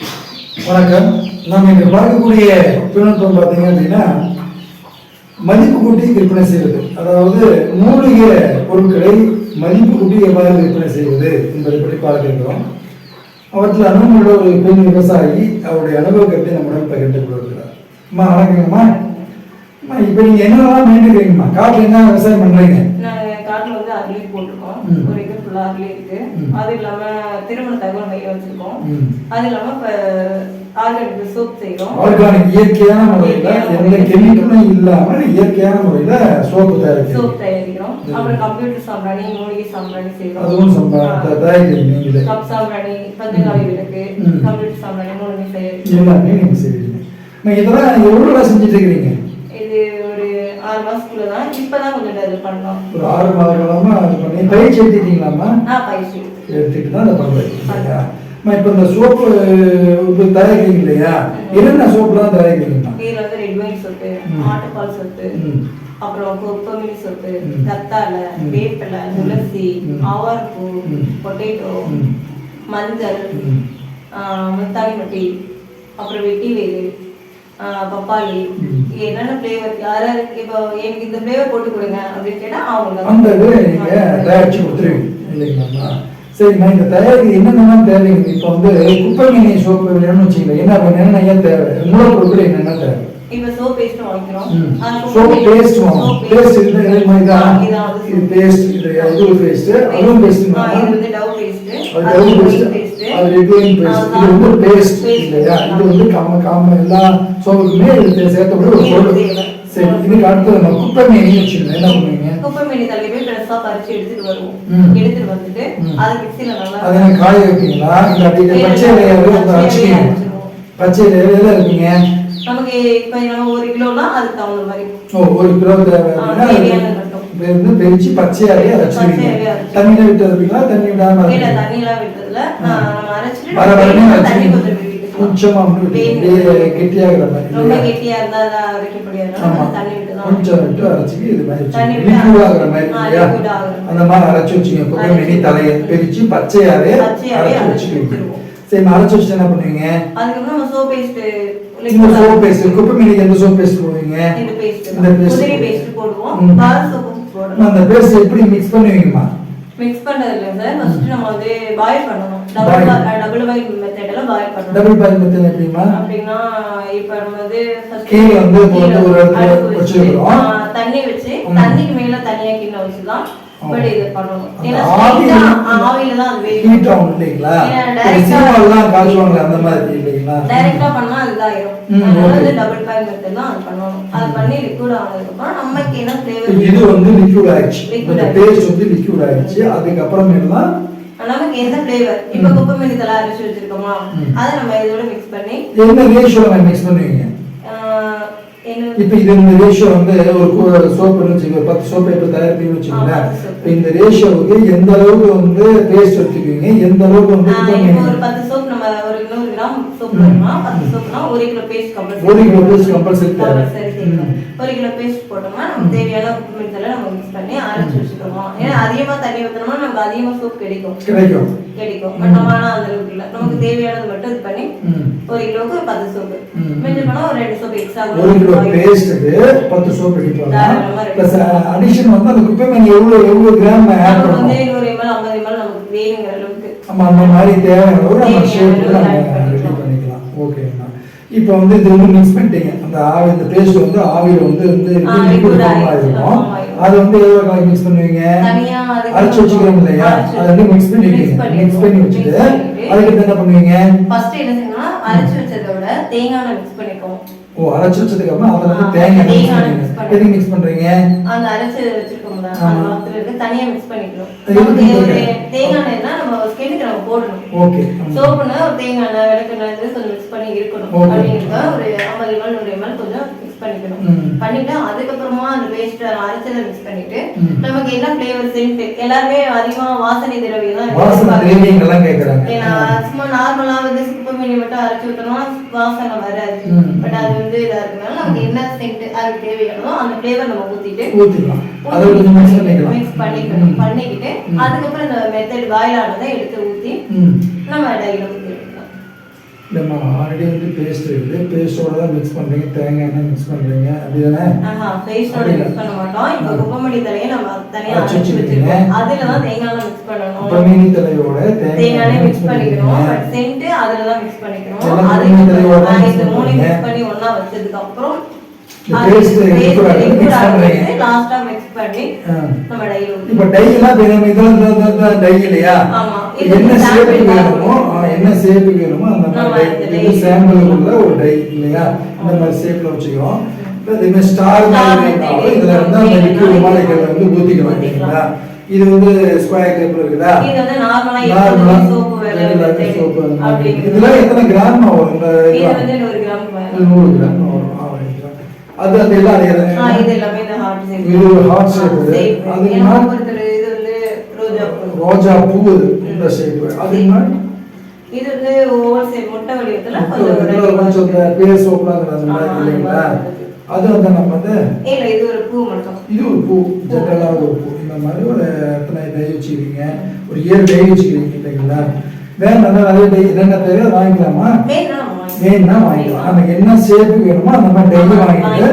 வணக்கம். நம்ம இங்க பார்க்கக்கூடிய தொழில்நுட்பம் பார்த்தீங்க அப்படின்னா மதிப்பு கூட்டி விற்பனை செய்வது. அதாவது மூலிகை பொருட்களை மதிப்பு கூட்டி எவ்வாறு விற்பனை செய்வது என்பதை பற்றி பார்க்க இருக்கிறோம் அவற்றில் அனுபவமுள்ள ஒரு பெண் விவசாயி அவருடைய அனுபவ கருத்தை நம்முடன் பகிர்ந்து கொள்கிறார். அம்மா வணக்கங்கம்மா. அம்மா இப்போ நீங்கள் என்னெல்லாம் வேண்டிக்கிறீங்கம்மா காட்டில் என்ன விவசாயம் பண்ணுறீங்க காட்டுல வந்து அருளி போட்டிருக்கோம். ஒரு அருளி இருக்கு. அது இல்லாம திருமண தகவல் மையம் வச்சிருக்கோம். அது இல்லாம இப்ப ஆர்கானிக் சோப் செய்யறோம் ஆர்கானிக் இயற்கையான முறையில் இயற்கையான எந்த முறையில். கெமிக்கலும் இல்லாமல் இயற்கையான முறையில் சோப்பு சோப் தயாரிக்கிறோம். அப்புறம் கம்ப்யூட்டர் சாம்பிராணி மூலிகை சாம்பிராணி செய்யறோம் அதுவும் சம்பா த- தயாரிக்கிறீங்க நீங்களே. கப் சாம்பிராணி பஞ்சகாவி விளக்கு. கம்ப்யூட்டர் சாம்பிராணி மூணுமே தயாரிக்கிறோம் எல்லாமே நீங்க இதெல்லாம் செஞ்சுட்டு இருக்கிறீங்க? ஆறு மாசத்துக்குள்ள தான் இப்பதான் கொஞ்சம் இது பண்ணோம் ஒரு ஆறு மாத காலமா அது பண்ணி பயிற்சி எடுத்துட்டீங்களாம்மா நான் பயிற்சி எடுத்துட்டு தான் அதை பண்ணுறீங்க இல்லையா அம்மா, இப்போ இந்த சோப்பு தயாரிக்கிறீங்க இல்லையா என்னென்ன சோப்புலாம் தயாரிக்கிறீங்கம்மா இதுல வந்து ரெட் ஒயின் சொட்டு. ஆட்டுப்பால் சொட்டு அப்புறம் கொத்தமல்லி சொத்து ம். கத்தாழை. வேப்பிலை துளசி ம். பொட்டேட்டோ. மஞ்சள் ம். ஆஹ் முத்தாணி மட்டி அப்புறம் வெட்டி வேறு பப்பாளி. என்னென்ன ஃப்ளேவர் யாராவது இப்போ எனக்கு இந்த ஃப்ளேவர் போட்டு கொடுங்க அப்படின்னு கேட்டா அவங்க அந்த இது நீங்கள் தயாரிச்சு கொடுத்துருவீங்க. இல்லைங்களாம்மா சரிம்மா இந்த தயாரிக்க என்னென்னலாம் தேவைங்க இப்போ வந்து குப்பை மீனி சோப்பு வேணும்னு வச்சுக்கல என்ன என்னென்ன தேவை? மூலப்பொருட்கள் என்னென்ன தேவை? இப்போ சோப் பேஸ்ட் வாங்கிக்கிறோம். Soap paste soap paste. இது இது மாதிரி தான். ஆ, இதான் அது இது. பேஸ்ட் இது இது பேஸ்ட் அதுவும் பேஸ்ட் இது வந்து டவ் பேஸ்ட் அது டபுள் பேஸ்ட் அது பேஸ்ட் இது வந்து பேஸ்ட் இல்லையா? இது வந்து காம காம எல்லா சோப்புக்குமே இது சேர்த்தப்பட ஒரு பொருள். சரி இதுக்கு அடுத்து நம்ம குப்பை மீன் வச்சுக்கணும் என்ன பண்ணுவீங்க குப்பை மீனி தள்ளி போய் பெருசா பறிச்சு எடுத்துட்டு வருவோம். எடுத்துட்டு வந்துட்டு. அதை மிக்சியில நல்லா அதை காய வைப்பீங்களா? இல்லை அப்படியே பச்சை இலையாவே வந்து பச்சை இலையில இருக்கீங்க நமக்கு இப்ப நம்ம ஒரு கிலோனா அதுக்கு தகுந்த மாதிரி. ஓ ஒரு கிலோ தேவை அப்படின்னா அது வந்து பெரிச்சு பச்சையாவே அரைச்சு. தண்ணியில விட்டு தண்ணி விடாம அரைப்பீங்களா? நம்ம அரைச்சிட்டு வர வரனே தண்ணி அரைச்சிருவீங்க. கொஞ்சம் விட்டுக்கலாம். கொஞ்சமா மட்டும் விட்டுக்கணும். வேணும். அப்படியே கெட்டியாகிற மாதிரி ரொம்ப இல்லையா? கெட்டியா இருந்தா அதை அரைக்க முடியாது ஆமா. தண்ணி விட்டு தான் கொஞ்சம் விட்டு அரைச்சிட்டு இது மாதிரி தண்ணி வச்சுக்கணும். விட்டு liquid ஆகுற மாதிரி ஆ, இல்லையா? liquid ஆகுற மாதிரி. அந்த மாதிரி அரைச்சு வச்சுங்க மீனி தலையை பிரிச்சு பச்சையாவே அரைச்சு. சரி அரைச்சு என்ன பண்ணுவீங்க அதுக்கப்புறம் நம்ம சோப் பேஸ்ட் இந்த சோப் பேஸ்ட் குப்பை மீனிக்கு எந்த சோப் பேஸ்ட் போடுவீங்க இந்த பேஸ்ட் இந்த. பேஸ்ட் போடுவோம் அந்த பேஸ்ட் எப்படி மிக்ஸ் பண்ணுவீங்கம்மா மிக்ஸ் பண்றது இல்ல சார் ஃபர்ஸ்ட் நம்ம வந்து பாயில் பண்ணணும். டபுள் டபுள் பாயில் மெத்தட்ல பாயில் பண்ணணும் டபுள் பாயில் மெத்தட் எப்படிமா அப்படின்னா இப்ப நம்ம வந்து கீழே வந்து ஒரு இடத்துல அடுப்பு வச்சு, வச்சிருக்கிறோம். ஆ, தண்ணி வச்சு. தண்ணிக்கு மேல தனியா கிண்ண வச்சுதான். பட் இது பண்ணணும் ஏன்னா ஆவியில- straight ஆ ஆவியில தான் அது வேகும் ஆகும் இல்லைங்களா? ஏன்னா ஒரு direct ஆ- சினிமாலாம் காட்டுவாங்க அந்த மாதிரி இல்லைங்களா? டைரக்டா பண்ணா அதுதாயிரும் ம், அதனால okay. வந்து டபுள் பாயில் மெத்தட் தான் அது பண்ணணும். அது பண்ணி லிக்விட் ஆனதுக்கு அப்புறம் நமக்கு என்ன ஃபிளேவர் இது வந்து லிக்விட் ஆயிடுச்சு. இந்த. பேஸ்ட் வந்து லிக்விட் ஆயிடுச்சு. அதுக்கப்புறமேல தான் நமக்கு எந்த ஃபிளேவர் இப்ப. குப்பை மெனிதெல்லாம் அரைச்சு வச்சிருக்கோமா. அதை நம்ம இதோட மிக்ஸ் பண்ணி என்ன ரேஷியோல மிக்ஸ் பண்ணுவீங்க? ஆஹ், என்ன இப்போ இது இந்த ரேஷியோ வந்து ஒரு சோப்புன்னு வச்சுக்கோங்க பத்து சோப்பு இப்போ தயாரிப்பீங்கன்னு வச்சுக்கோங்களேன். இப்போ இந்த ரேஷியோவுக்கு எந்த அளவுக்கு வந்து பேஸ்ட் எடுத்துக்குவீங்க எந்த அளவுக்கு வந்து ஒரு பத்து சோப் நம்ம ஒரு நூறு கிராம் சோப் ம். போடணும்னா பத்து சோப்னா ஒரு கிலோ பேஸ்ட் கம்பல்சரி ஒரு கிலோ. கம்பல்சரி ம். ஒரு கிலோ பேஸ்ட் போட்டோம்னா நமக்கு தேவையான உப்பு மெத்தல நம்ம மிக்ஸ் பண்ணி அரைச்சு வச்சுக்கணும் ஏன்னா அதிகமா தண்ணி ஊத்தணும்னா நமக்கு அதிகமா சோப் கிடைக்கும் கிடைக்கும் கிடைக்கும். பட் நம்ம ஆனா அந்த அளவுக்கு இல்ல நமக்கு தேவையானது மட்டும் இது பண்ணி. ஒரு கிலோவுக்கு பத்து சோப்பு ம். மிஞ்சி போனா ஒரு ரெண்டு சோப் எக்ஸ்ட்ரா ஒரு கிலோ பேஸ்ட்டுக்கு பத்து சோப் ப்ளஸ் அடிஷன் வந்து அந்த குப்பை எவ்வளோ எவ்வளோ கிராம் ஆட் வந்து எம்எல் ஐம்பது எம்எல் நமக்கு வேணுங்கிற அளவுக்கு நம்ம அந்த மாதிரி தேவையான நம்ம ஷேப்புக்கு நம்ம ரெடி பண்ணிக்கலாம். ஓகேங்கண்ணா இப்போ வந்து இது வந்து மிக்ஸ் பண்ணிட்டீங்க. அந்த ஆவி இந்த பேஸ்ட் வந்து ஆவியில் வந்து வந்து லிக்விட். அது வந்து எவ்வளோ கலர் மிக்ஸ் பண்ணுவீங்க? அரைச்சு வச்சுக்கிறோம் இல்லையா? அதை வந்து மிக்ஸ் பண்ணிடுவீங்க. மிக்ஸ் பண்ணி வச்சுட்டு அதுக்கு என்ன பண்ணுவீங்க? ஃபர்ஸ்ட் என்ன செய்யணும்னா அரைச்சு வச்சதை விட தேங்காய் மிக்ஸ் பண்ணிக்கோம் ஓ அரைச்சு வச்சதுக்கு அப்புறம் அதில் வந்து தேங்காய் மிக்ஸ் பண்ணுவீங்க எதுக்கு மிக்ஸ் பண்ணுறீங்க அந்த அரைச்சு வச்சிருக்கோம்ல அந்த இருக்கு. தனியா மிக்ஸ் பண்ணிக்கணும் அது? தேங்காய் எண்ணெய்னா நம்ம ஸ்கின்னுக்கு நம்ம போடணும். ஓகே சோப்புனா ஒரு தேங்காய் எண்ணெய் விளக்கெண்ணெய் இது கொஞ்சம் மிக்ஸ் பண்ணி இருக்கணும். அப்படின்னா ஒரு ஐம்பது எம்எல் நூறு எம்எல் கொஞ்சம் மிக்ஸ் பண்ணிக்கணும். பண்ணிட்டு அதுக்கப்புறமா அந்த பேஸ்ட் அரைச்சதை மிக்ஸ் பண்ணிட்டு. நமக்கு என்ன ஃபிளேவர் சென்ட் எல்லாருமே அதிகமா வாசனை திரவியம் தான் ஏன்னா சும்மா நார்மலா வந்து சுப்பு மீனி மட்டும் அரைச்சு விட்டோம்னா வாசனை வராது. பட் அது வந்து இதா இருக்கனால நமக்கு என்ன சென்ட் அதுக்கு தேவையானதோ அந்த ஃபிளேவர் நம்ம ஊத்திட்டு ஊற்றிக்கலாம் அதை கொஞ்சம் மிக்ஸ் பண்ணிக்கலாம். மிக்ஸ் பண்ணிக்கணும். ம். பண்ணிக்கிட்டு. அதுக்கப்புறம் இந்த மெத்தட் பாயில் ஆனதை எடுத்து ஊத்தி ம். நம்ம ஊத்தி எடுக்கலாம் இல்லைம்மா ஆல்ரெடி வந்து பேஸ்ட் இருக்குது. பேஸ்டோட தான் மிக்ஸ் பண்ணுறீங்க தேங்காய் எண்ணெய் மிக்ஸ் பண்ணுறீங்க அப்படி தானே ஆஹா பேஸ்டோட மிக்ஸ் பண்ண மாட்டோம். இப்போ குப்பமணி தலையை நம்ம தனியா அரைச்சு. வச்சிருக்கோம். அதுல தான் தேங்காய் மிக்ஸ் பண்ணணும். குப்பமேனி தலையோட தேங்காய் தேங்காய் மிக்ஸ் சென்ட் அதுல தான் மிக்ஸ் பண்ணிக்கணும். எல்லாம் அது இது மூணு. மிக்ஸ் பண்ணி ஒண்ணா வச்சதுக்கு அப்புறம் இப்போ டை எல்லாம் இப்ப நம்ம இதெல்லாம் டை இல்லையா? என்ன வந்து ஷேப் sample வேணுமோ என்ன ஷேப் வேணுமோ அந்த மாதிரி டை dye. இது சாம்பிள் உள்ள ஒரு டை இல்லையா? இந்த மாதிரி ஷேப்ல வச்சுக்கிறோம். இப்போ இதே மாதிரி ஸ்டார் மாதிரி இதுல வந்து அந்த லிக்விட் மாலிகூல் வந்து ஊத்திக்கலாம். இல்லைங்களா இது வந்து ஸ்கொயர் டைப்ல இருக்குதா? நார்மலா சோப்பு இதெல்லாம் எத்தனை கிராம்? வந்து நூறு கிராம் மேல. இது நூறு கிராம் வரும் ஆ, right. அது எல்லாம் அதே தான். இது எல்லாமே இந்த ஹார்ட் ஷேப் இது shape. இது. அது இது வந்து ரோஜா பூ. ரோஜா பூ இந்த ஷேப் அது இது வந்து ஓவர் ஷேப் முட்டை வடிவத்துல கொஞ்சம் இந்த அந்த மாதிரி இல்லைங்களா. அது வந்து நம்ம வந்து இல்ல இது ஒரு பூ மட்டும். இது ஒரு பூ ஜென்ரலாக ஒரு பூ. இந்த மாதிரி ஒரு எத்தனை டை வச்சுக்கிறீங்க? ஒரு ஏழு டை வச்சுக்கிறீங்க இல்லைங்களா? வேற நல்லா நிறைய டை என்னென்ன தேவையோ வாங்கிக்கலாம். வேணும்னா வாங்கிக்கலாம் நமக்கு என்ன ஷேப்பு வேணுமோ அந்த மாதிரி டை வாங்கிட்டு.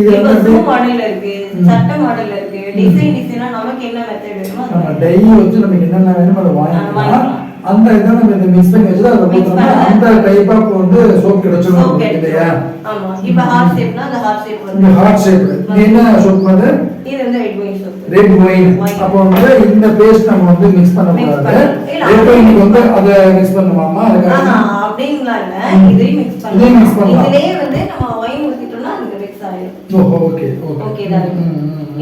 இது வந்து மாடல்ல இருக்கு. சட்டை மாடல்ல இருக்கு டிசைன் டிசைனா நமக்கு என்ன மெத்தட் வேணுமோ நம்ம டை வச்சு நமக்கு என்னென்ன வேணுமோ அதை வாங்கிக்கலாம். அந்த இதை நம்ம இதை மிக்ஸ் பண்ணி வச்சு அதை பண்ணி. அந்த டைப் ஆஃப் வந்து சோப் கிடைச்சிடும் கிடைக்கும். இல்லையா ஆமா இப்ப ஹார்ட் ஷேப்னா அந்த ஹார்ட் ஷேப் இந்த வந்து ஹார்ட் ஷேப் என்ன சோப் வந்து இது வந்து red wine soap red wine. அப்போ வந்து இந்த பேஸ்ட் நம்ம வந்து மிக்ஸ் பண்ண கூடாது ரெட் ஒயினுக்கு வந்து அதை மிக்ஸ் பண்ணுமாமா ஆஹா, அப்படிங்களா இல்ல. இதையும் மிக்ஸ் பண்ணலாம். இதுலயே வந்து நம்ம ஒயின் ஊத்திட்டோம்னா அதுக்கு மிக்ஸ் ஆயிடும் ஓகே ஓகே தான்?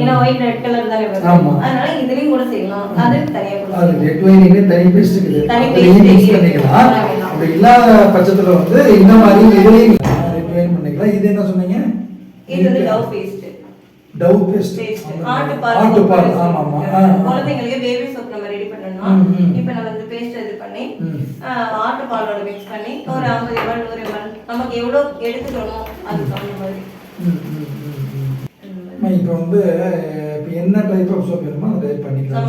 ஏன்னா ஒயிட் ரெட் கலர் தானே ஆமா. வரும் அதனால இதுலயும் கூட செய்யலாம். அது தனியா அது. ரெட் ஒயினுக்கு தனி பேஸ்ட் இருக்குது. தனி. பண்ணிக்கலாம். பண்ணிக்கலாம். அப்படி இல்லாத பட்சத்துல வந்து இந்த மாதிரி இதுலயும் ரெட் ஒயின் பண்ணிக்கலாம். இது என்ன சொன்னீங்க? இது வந்து Dove paste Dove paste paste ஆட்டுப்பால் ஆட்டுப்பால் ஆமா ஆமா. குழந்தைங்களுக்கு பேபி சோப் நம்ம ரெடி பண்ணோம்னா ம், ம். இப்போ நம்ம இந்த பேஸ்ட் இது பண்ணி ம். ஆஹ், ஆட்டுப்பாலோட மிக்ஸ் பண்ணி ஒரு ஐம்பது எம்எல் நூறு எம்எல் நமக்கு எவ்வளோ எடுத்துக்கிறோமோ அதுக்கு தகுந்த மாதிரி. இப்போ வந்து இப்போ என்ன டைப் ஆஃப் சோப் வேணுமோ டைப் பண்ணிக்கலாம்.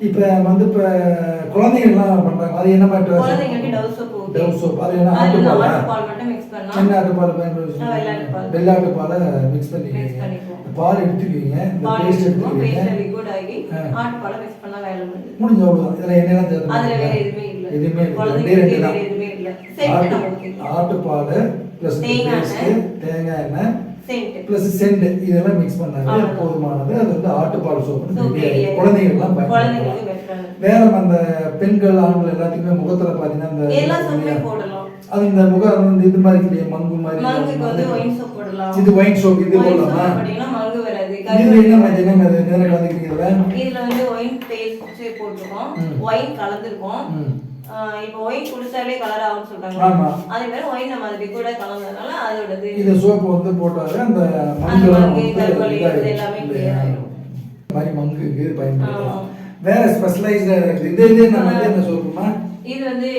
இப்போ வந்து இப்போ குழந்தைங்கள்லாம் பண்றாங்க? அது என்ன மாதிரி குழந்தைங்களுக்கு டவ் சோப் Dove soap. அது என்ன அது ஆட்டுப்பாலா? ஆட்டுப்பால் மட்டும் மிக்ஸ் பண்ணா என்ன ஆட்டுப்பால் ஆ, வெள்ளாட்டு பயன்படுத்தி பால். வெள்ளாட்டு பாலை மிக்ஸ். இந்த பால் எடுத்துக்குவீங்க. இந்த பால் பேஸ்ட் எடுத்துக்குவோம். பேஸ்ட் எடுத்துக்குவீங்க லிக்விட் ஆகி ஆ. ஆட்டுப்பாலை மிக்ஸ் பண்ணா வேலை முடிஞ்ச அவ்வளோதான் இதில் என்னெல்லாம் சேர்த்து அதுல வேற எதுவுமே எதுவுமே ரெண்டே ரெண்டு தான். ஆட்டுப்பால் ப்ளஸ் தேங்காய் பேஸ்ட் எண்ணெய். தேங்காய் எண்ணெய் ப்ளஸ் சென்ட் இதெல்லாம் மிக்ஸ் பண்ணாலே ஆமா. போதுமானது. அது வந்து ஆட்டுப்பால் சோப்பு குழந்தைங்களுக்கு பயன்படுத்தலாம். வேற அந்த பெண்கள் ஆண்கள் எல்லாத்துக்குமே முகத்துல பாத்தீங்கன்னா போடலாம். அது இந்த முகம் வந்து இது மாதிரி இல்லையா? மங்கு மாதிரி இது ஒயின் சோப் இது போடலாமா? இது என்ன மாதிரி என்ன மாதிரி என்ன கலந்துக்கிறீங்களா? இதுல வந்து ஒயின் பேஸ்ட் போட்டிருக்கோம். ஒயின் கலந்துருக்கோம். இப்போ ஒயின் குடிச்சாலே கலர் ஆகும்னு சொல்றாங்க. அதே மாதிரி ஒயின் நம்ம அது கூட கலந்ததுனால அதோடது இது சோப்பு வந்து போட்டாலே அந்த மங்கு, எல்லாமே இல்லையா? ஆயிடும். மாதிரி மங்குக்கு பயன்படுத்தலாம். வேற ஸ்பெஷலைஸ்டா இது இது நம்ம வந்து என்ன சோப்புமா இது வந்து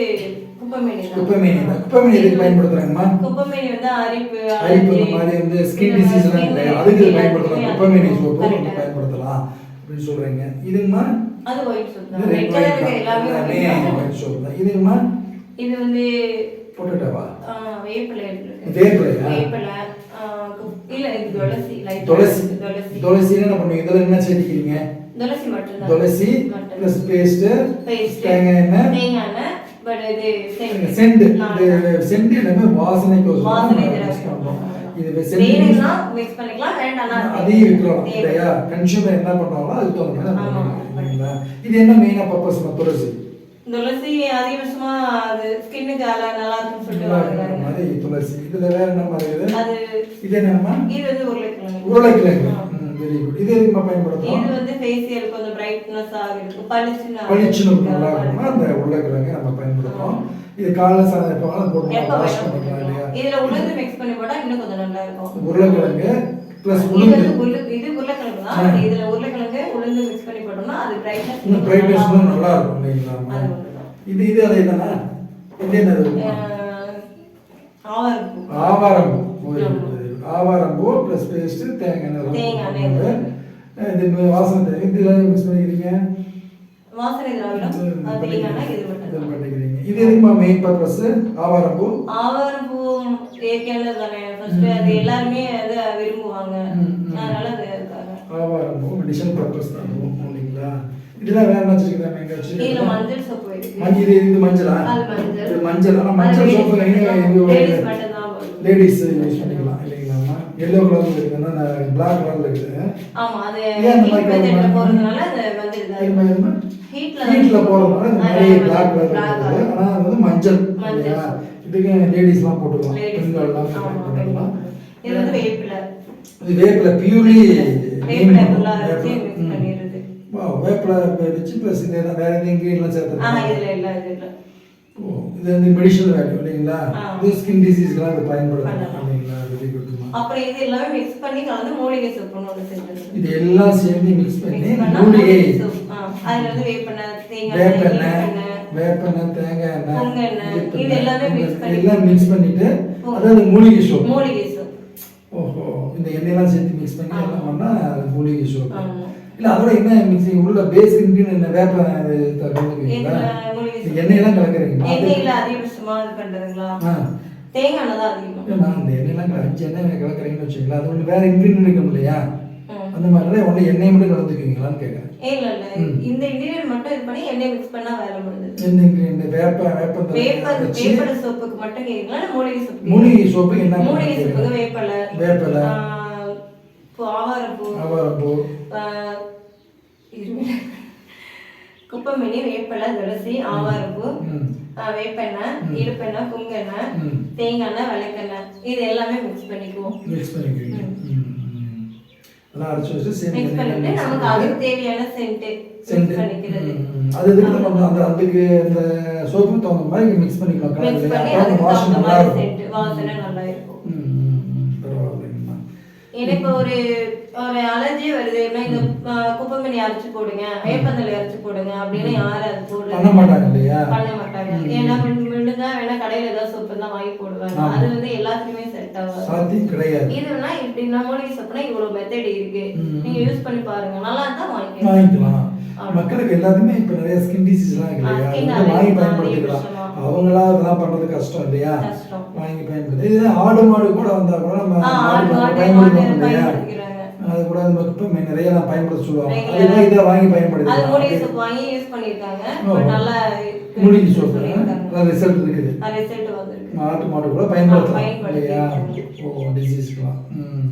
குப்பமேனி. குப்பைமேனி தான் குப்பைமேனி எதுக்கு பயன்படுத்துறாங்கம்மா குப்பமேனி வந்து அரிப்பு அரிப்பு இந்த மாதிரி வந்து ஸ்கின் டிசீஸ் எல்லாம் அதுக்கு பயன்படுத்தலாம் குப்பைமேனி சோப்பு. பயன்படுத்தலாம் அப்படின்னு சொல்றீங்க இதுங்கம்மா அது ஒயிட் சோப் தான். ரெட் எல்லாமே. ஒயிட் சோப்பு தான். இது வந்து பொட்டேட்டோவா? வேப்பிலை? வேப்பிலை கு- இல்ல இது துளசி light துளசி. துளசி. துளசி என்ன பண்ணுவீங்க? இதுல என்ன சேர்த்துக்கிறீங்க துளசி மட்டும்தான். துளசி மட்டும். Plus paste Paste. தேங்காய் எண்ணெய். தேங்காய் எண்ணெய் பட் இது நான் இந்த சென்ட் எல்லாமே வாசனைக்கு வாசனை. இது வேணும்னா mix பண்ணிக்கலாம். வேண்டாம்னா அதையும் தேவை. இல்லையா? கன்சியூமர் என்ன பண்றாங்களோ அதுக்கு தகுந்த மாதிரி பண்ணிக்கலாம். இது என்ன மெயினா பர்பஸ் துளசி துளசி அதிகபட்சமா அது ஸ்கின்னுக்கு நல்லா சொல்லிட்டு நல்லா இருக்கிற வாங்குறாங்க. மாதிரி துளசி இதுல வேற என்ன மாதிரி இது அது இது என்னம்மா இது வந்து உருளைக்கிழங்கு உருளைக்கிழங்கு. வெரி குட் இது எதுக்கு பயன்படுத்துறோம் இது வந்து ஃபேஷியல் கொஞ்சம் பிரைட்னஸ் ஆகுறதுக்கு பளிச்சுன்னு பளிச்சுன்னு நல்லா மாதிரி. அந்த உருளைக்கிழங்கு நம்ம பயன்படுத்துறோம் இது காலைல வேணாலும் போட்டு வாஷ் பண்ணிக்கலாம் இல்லையா. இதுல உளுந்து மிக்ஸ் பண்ணி போட்டா இன்னும் கொஞ்சம் நல்லா இருக்கும் உருளைக்கிழங்கு பிளஸ் உளுந்து. இது உருளைக்கிழங்கு தான். இதுல உருளைக்கிழங்கு உளுந்து மிக்ஸ் பண்ணி போட்டோம்னா அது பிரைட்னஸ் இன்னும் பிரைட்னஸ் நல்லா இருக்கும் இல்லைங்களா. இது இது அதே தானே? இது என்னது ஆவாரம்பூ. ஆவாரம்பூ. ப்ளஸ் பேஸ்ட் தேங்காய் தேங்காய். இது வாசனை இது மிக்ஸ் பண்ணிக்கிறீங்க? வாசனை திராவிடம் இது மட்டும் இது எதுக்குமா மெயின் பர்பஸ் ஆவாரம்பூ ஆவாரம் பூ இயற்கையானது தானே. ஃபர்ஸ்ட் அது எல்லாருமே அதை விரும்புவாங்க. அதனால அது ஆவாரம்பூ மெடிசன் பர்பஸ் தான் இல்லைங்களா? இதெல்லாம் வேற என்ன வச்சிருக்காங்க? எங்க வச்சு? மஞ்சள் சோப்பு இருக்கு மஞ்சள் இது இது மஞ்சளா? மஞ்சள். இது மஞ்சள். ஆனா சோப்பு மட்டும்தான் வரும். லேடிஸ் யூஸ் பண்ணிக்கலாம் இல்லைங்களாம்மா எல்லோ கலர்ல இருக்குன்னா பிளாக் கலர்ல இருக்குது. ஆமா அது கலர் போறதுனால அது மஞ்சள் ஹீட்ல போறதுனால இந்த மாதிரி பிளாக் கலர். ஆனா அது வந்து மஞ்சள். இதுக்கு லேடிஸ்லாம் போட்டுக்கலாம். Ladies. பெண்கள்லாம் ஆமா, போட்டுக்கலாம் இது வந்து வேப்பிலை. இது வேப்பில பியூர்லி வேப்பிலை வச்சு ப்ளஸ் எல்லாம் வேற எதுவும் இன்க்ரீடியன்ட்லாம் ஆ சேர்த்து இது இல்ல ஓ இது வந்து மெடிஷனல் வேல்யூ இல்லைங்களா. இது ஸ்கின் டிசீஸ்க்குலாம் பயன்படுத்தலாம் பண்ணலாம். இல்லைங்களா? வெரி குட்மா அப்புறம் இது எல்லாமே மிக்ஸ் பண்ணி கலந்து மூலிகை சோப்புன்னு ஒன்று இது எல்லாம் சேர்ந்து மிக்ஸ் பண்ணி மிக்ஸ் மூலிகை சோப் அதுல வந்து வேப்பெண்ணெய் தேங்காய் வேப்பெண்ணெய் தேங்காய் எண்ணெய் இது எல்லாமே பொங்கல் பண்ணி- எல்லாம் மிக்ஸ் பண்ணிட்டு. அதாவது மூலிகை சோப் மூலிகை சோப் ஓஹோ இந்த எண்ணெயெல்லாம் சேர்த்து மிக்ஸ் பண்ணி எல்லாம் பண்ணா அது மூலிகை சோப். இல்ல அதோட என்ன மிக்சிங் உள்ள பேஸ் இன்கிரீடியன்ட் என்ன வேப்ப. எண்ணெயெல்லாம் கலக்குறீங்க. எண்ணெயில அதிகபட்சமா இது பண்றதுங்களா? ஆ. தேங்காய் தான் அதிகமா. நான் இந்த எண்ணெயெல்லாம் அஞ்சு எண்ணெய் கலக்குறீங்கன்னு வச்சுங்களா அது ஒன்று வேற இன்கிரீடியன்ட் இருக்கும் இல்லையா. அந்த மாதிரிலாம் ஒன்று எண்ணெய் மட்டும் கலந்துக்குவீங்களான்னு கேட்குறேன் இல்ல இல்ல. இந்த இன்கிரியன்ட் மட்டும் இது பண்ணி எண்ணெய் மிக்ஸ் பண்ணா வேலை முடிஞ்சது எந்த இன்கிரீடியன்ட் வேப்ப வேப்ப சோப்புக்கு மட்டும் கேக்குங்களா இல்ல மூலிகை சோப்பு மூலிகை சோப்பு என்ன மூலிகை சோப்புக்கு பண்ணுவீங்க? வேப்பலை. வேப்பலை. ஆவாரப்பூ ஆவாரம்பூ ஆ, இருங்க. குப்பைமேனி வேப்பலை துளசி ஆவாரப்பூ வேப்பெண்ணெய். இடுப்பெண்ணெய் குங்கெண்ணெய் தேங்காய் விளக்கெண்ணெய் இது எல்லாமே மிக்ஸ் பண்ணிக்குவோம். மிக்ஸ் பண்ணிக்குவீங்க. அரைச்சி வச்சு மிக்ஸ் பண்ணிட்டு நமக்கு அதுக்கு தேவையான சென்ட் சென்ட் பண்ணிக்கிறது. அது எதுக்கு நம்ம அந்த அதுக்கு அந்த சோப்பு தகுந்த மாதிரி மிக்ஸ் பண்ணிக்கலாம். மிக்ஸ் பண்ணி அதுக்கு தகுந்த மாதிரி சென்ட் வாசனை நல்லா இருக்கும். எனக்கு ஒரு ஒரு அலர்ஜி வருது. இந்த ஆ, குப்பைமணி அரைச்சு போடுங்க. வேப்பந்தலை அரைச்சு போடுங்க அப்படின்னு யாரும் அது பண்ண போடுறது மாட்டாங்க இல்லையா? பண்ண மாட்டாங்க. ஏன்னா விழுந்தா வேணா கடையில ஏதாவது சோப்பு தான் வாங்கி போடுவாங்க. அது வந்து எல்லாத்துக்குமே செட் ஆகாது. சாத்தியம் கிடையாது. இதுனா இப்படி நம்ம மூலிகை சோப்புனா இவ்வளவு மெத்தட் இருக்கு. நீங்க யூஸ் பண்ணி பாருங்க. நல்லா இருந்தா வாங்கிக்கலாம். மக்களுக்கு எல்லாருமே இப்ப நிறைய ஸ்கின் டிசீஸ்லாம் இருக்கு இல்லையா வாங்கி பயன்படுத்திக்கலாம். அவங்களா அதெல்லாம் பண்றது கஷ்டம் இல்லையா? வாங்கி பயன்படுத்தி. இது ஆடு மாடு கூட வந்தா கூட நம்ம மாடு இல்லையா. அது கூட நமக்கு இப்போ நிறைய நான் பயன்படுத்த சொல்லுவாங்க. அதுதான் இதை வாங்கி பயன்படுத்தி வாங்கி யூஸ் பண்ணிருக்காங்க நல்லா மூலிகை சோப்பு ரிசல்ட் இருக்குது. ரிசல்ட் வந்திருக்கு. மாட்டு மாடு கூட பயன்படுத்தலாம். பயன்படுத்தி இல்லையா. ஓ டிசீஸ்க்குலாம் ம்.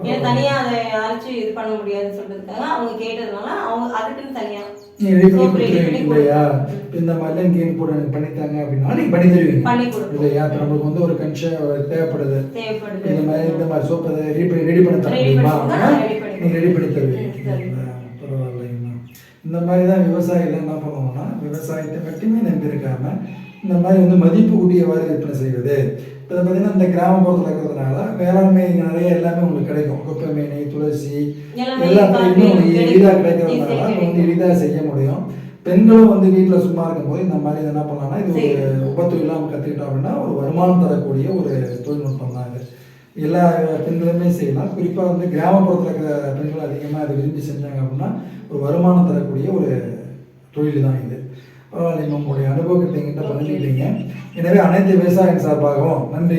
ஏன்னா தனியா அதை அரைச்சு இது பண்ண முடியாதுன்னு சொல்றதுக்காக அவங்க கேட்டதுனால அவங்க அதுக்குன்னு தனியா இல்லையா? இந்த மாதிரிலாம் போட எனக்கு பண்ணித்தாங்க அப்படின்னா நீங்க பண்ணி தருவீங்க. பண்ணி கொடுப்போம். இல்லையா? இப்ப நம்மளுக்கு வந்து ஒரு கன்ஷா தேவைப்படுது. இந்த மாதிரி இந்த மாதிரி சோப் அதை ரெடி பண்ணி ரெடி பண்ணி நீங்க ரெடி பண்ணி தருவீங்க. இந்த மாதிரி தான் விவசாயிகள் என்ன பண்ணுவாங்கன்னா விவசாயத்தை மட்டுமே நம்பி இருக்காம இந்த மாதிரி வந்து மதிப்பு கூட்டி எவ்வாறு விற்பனை செய்வது. இப்போ பார்த்தீங்கன்னா இந்த கிராமப்புறத்தில் இருக்கிறதுனால வேளாண்மை நிறைய எல்லாமே உங்களுக்கு கிடைக்கும். குப்பை மேனி துளசி எல்லாத்தையுமே எளிதாக. கிடைக்கிறதுனால வந்து எளிதாக செய்ய முடியும். பெண்களும் வந்து வீட்டில் சும்மா இருக்கும்போது இந்த மாதிரி என்ன பண்ணலாம்னா இது ஒரு செய்யலாம். உபத்தொழில் நம்ம கற்றுக்கிட்டோம் அப்படின்னா ஒரு வருமானம் தரக்கூடிய ஒரு தொழில்நுட்பம் தான் இது. எல்லா பெண்களுமே செய்யலாம். குறிப்பாக வந்து கிராமப்புறத்தில் இருக்கிற பெண்கள் அதிகமாக அதை விரும்பி செஞ்சாங்க அப்படின்னா ஒரு வருமானம் தரக்கூடிய ஒரு தொழில் தான் இது. பரவாயில்லைங்க உங்களுடைய அனுபவத்தை எங்கிட்ட பண்ணிக்கிட்டீங்க எனவே அனைத்து விவசாயம் சார்பாகவும் நன்றி.